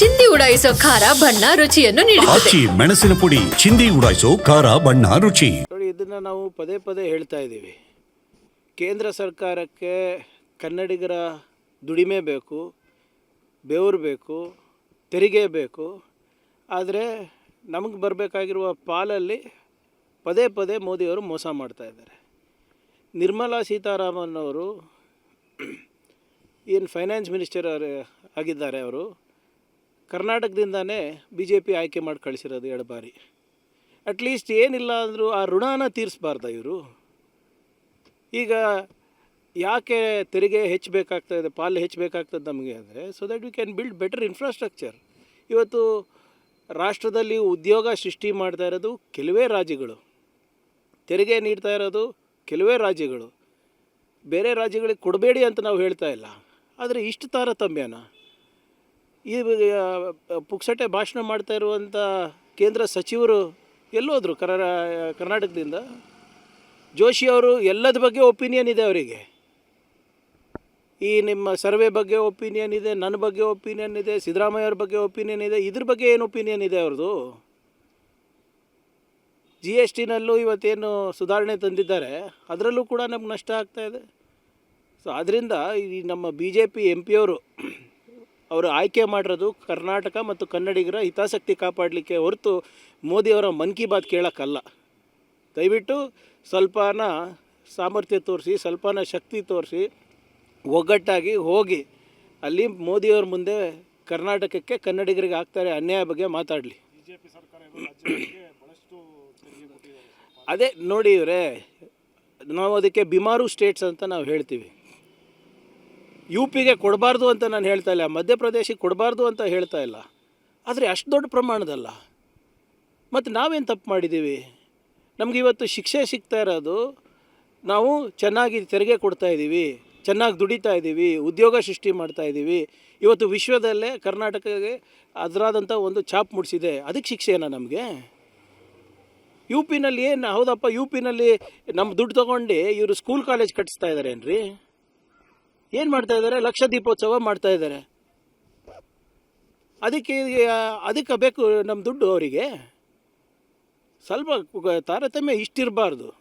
ಚಿಂದಿ ಉಡಾಯಿಸೋ ಖಾರ ಬಣ್ಣ ರುಚಿಯನ್ನು ನೀಡುತ್ತದೆ. ಆಚಿ ಮೆಣಸಿನ ಪುಡಿ ಚಿಂದಿ ಉಡಾಯಿಸೋ ಖಾರ ಬಣ್ಣ ರುಚಿ. ನೋಡಿ ಇದನ್ನು ನಾವು ಪದೇ ಪದೇ ಹೇಳ್ತಾ ಇದ್ದೀವಿ. ಕೇಂದ್ರ ಸರ್ಕಾರಕ್ಕೆ ಕನ್ನಡಿಗರ ದುಡಿಮೆ ಬೇಕು ಬೆವರು ಬೇಕು ತೆರಿಗೆ ಬೇಕು. ಆದರೆ ನಮಗೆ ಬರಬೇಕಾಗಿರುವ ಪಾಲಲ್ಲಿ ಪದೇ ಪದೇ ಮೋದಿಯವರು ಮೋಸ ಮಾಡ್ತಾ ಇದ್ದಾರೆ. ನಿರ್ಮಲಾ ಸೀತಾರಾಮನ್ ಅವರು ಏನು ಫೈನಾನ್ಸ್ ಮಿನಿಸ್ಟರ್ ಆಗಿದ್ದಾರೆ ಅವರು ಕರ್ನಾಟಕದಿಂದನೇ ಬಿ ಜೆ ಪಿ ಆಯ್ಕೆ ಮಾಡಿ ಕಳಿಸಿರೋದು ಎರಡು ಬಾರಿ. ಅಟ್ಲೀಸ್ಟ್ ಏನಿಲ್ಲ ಅಂದರೂ ಆ ಋಣನ ತೀರಿಸಬಾರ್ದ ಇವರು. ಈಗ ಯಾಕೆ ತೆರಿಗೆ ಹೆಚ್ಚಬೇಕಾಗ್ತದೆ ಪಾಲು ಹೆಚ್ಚಬೇಕಾಗ್ತದೆ ನಮಗೆ ಅಂದರೆ so that we can build better infrastructure ಇವತ್ತು ರಾಷ್ಟ್ರದಲ್ಲಿ ಉದ್ಯೋಗ ಸೃಷ್ಟಿ ಮಾಡ್ತಾ ಇರೋದು ಕೆಲವೇ ರಾಜ್ಯಗಳು. ತೆರಿಗೆ ನೀಡ್ತಾ ಇರೋದು ಕೆಲವೇ ರಾಜ್ಯಗಳು. ಬೇರೆ ರಾಜ್ಯಗಳಿಗೆ ಕೊಡಬೇಡಿ ಅಂತ ನಾವು ಹೇಳ್ತಾ ಇಲ್ಲ. ಆದರೆ ಇಷ್ಟು ತಾರತಮ್ಯನ. ಈ ಪುಕ್ಸಟೆ ಭಾಷಣ ಮಾಡ್ತಾ ಇರುವಂಥ ಕೇಂದ್ರ ಸಚಿವರು ಎಲ್ಲೋದ್ರು ಕರ ಕರ್ನಾಟಕದಿಂದ? ಜೋಶಿ ಅವರು ಎಲ್ಲದ ಬಗ್ಗೆ ಒಪಿನಿಯನ್ ಇದೆ ಅವರಿಗೆ. ಈ ನಿಮ್ಮ ಸರ್ವೆ ಬಗ್ಗೆ ಒಪಿನಿಯನ್ ಇದೆ ನನ್ನ ಬಗ್ಗೆ ಒಪಿನಿಯನ್ ಇದೆ, ಸಿದ್ದರಾಮಯ್ಯ ಅವ್ರ ಬಗ್ಗೆ ಒಪಿನಿಯನ್ ಇದೆ, ಇದ್ರ ಬಗ್ಗೆ ಏನು ಒಪಿನಿಯನ್ ಇದೆ ಅವ್ರದ್ದು ಜಿ ಎಸ್ ಟಿನಲ್ಲೂ ಇವತ್ತೇನು ಸುಧಾರಣೆ ತಂದಿದ್ದಾರೆ, ಅದರಲ್ಲೂ ಕೂಡ ನಮ್ಗೆ ನಷ್ಟ ಆಗ್ತಾ ಇದೆ. ಸೊ ಅದರಿಂದ ಈ ನಮ್ಮ ಬಿ ಜೆ ಪಿ ಎಂ ಪಿಯವರು ಅವರು ಆಯ್ಕೆ ಮಾಡಿರೋದು ಕರ್ನಾಟಕ ಮತ್ತು ಕನ್ನಡಿಗರ ಹಿತಾಸಕ್ತಿ ಕಾಪಾಡಲಿಕ್ಕೆ ಹೊರತು ಮೋದಿಯವರ ಮನ್ ಕಿ ಬಾತ್ ಕೇಳೋಕ್ಕಲ್ಲ. ದಯವಿಟ್ಟು ಸ್ವಲ್ಪನ ಸಾಮರ್ಥ್ಯ ತೋರಿಸಿ ಸ್ವಲ್ಪನ ಶಕ್ತಿ ತೋರಿಸಿ ಒಗ್ಗಟ್ಟಾಗಿ ಹೋಗಿ ಅಲ್ಲಿ ಮೋದಿಯವ್ರ ಮುಂದೆ ಕರ್ನಾಟಕಕ್ಕೆ ಕನ್ನಡಿಗರಿಗೆ ಆಗ್ತಾರೆ ಅನ್ಯಾಯ ಬಗ್ಗೆ ಮಾತಾಡಲಿ. ಅದೇ ನೋಡಿ ಇವರೇ ನಾವು ಅದಕ್ಕೆ ಬಿಮಾರು ಸ್ಟೇಟ್ಸ್ ಅಂತ ನಾವು ಹೇಳ್ತೀವಿ. ಯು ಪಿಗೆ ಕೊಡಬಾರ್ದು ಅಂತ ನಾನು ಹೇಳ್ತಾ ಇಲ್ಲ ಮಧ್ಯಪ್ರದೇಶಕ್ಕೆ ಕೊಡಬಾರ್ದು ಅಂತ ಹೇಳ್ತಾ ಇಲ್ಲ. ಆದರೆ ಅಷ್ಟು ದೊಡ್ಡ ಪ್ರಮಾಣದಲ್ಲ. ಮತ್ತು ನಾವೇನು ತಪ್ಪು ಮಾಡಿದ್ದೀವಿ ನಮಗೆ ಇವತ್ತು ಶಿಕ್ಷೆ ಸಿಗ್ತಾ ಇರೋದು, ನಾವು ಚೆನ್ನಾಗಿ ತೆರಿಗೆ ಕೊಡ್ತಾ ಇದ್ದೀವಿ ಚೆನ್ನಾಗಿ ದುಡಿತಾ ಇದ್ದೀವಿ ಉದ್ಯೋಗ ಸೃಷ್ಟಿ ಮಾಡ್ತಾ ಇದ್ದೀವಿ ಇವತ್ತು ವಿಶ್ವದಲ್ಲೇ ಕರ್ನಾಟಕಕ್ಕೆ ಅದರಾದಂಥ ಒಂದು ಛಾಪ್ ಮೂಡಿಸಿದೆ. ಅದಕ್ಕೆ ಶಿಕ್ಷೆನಾ ನಮಗೆ? ಯು ಪಿನಲ್ಲಿ ಏನು, ಹೌದಪ್ಪ ಯು ಪಿನಲ್ಲಿ ನಮ್ಮ ದುಡ್ಡು ತೊಗೊಂಡು ಇವರು ಸ್ಕೂಲ್ ಕಾಲೇಜ್ ಕಟ್ಟಿಸ್ತಾ ಇದ್ದಾರೆ ಏನ್ರಿ? ಏನು ಮಾಡ್ತಾ ಇದ್ದಾರೆ? ಲಕ್ಷ ದೀಪೋತ್ಸವ ಮಾಡ್ತಾ ಇದ್ದಾರೆ. ಅದಕ್ಕೆ ಅದಕ್ಕೆ ಬೇಕು ನಮ್ಮ ದುಡ್ಡು ಅವರಿಗೆ. ಸ್ವಲ್ಪ ತಾರತಮ್ಯ ಇಷ್ಟಿರಬಾರ್ದು.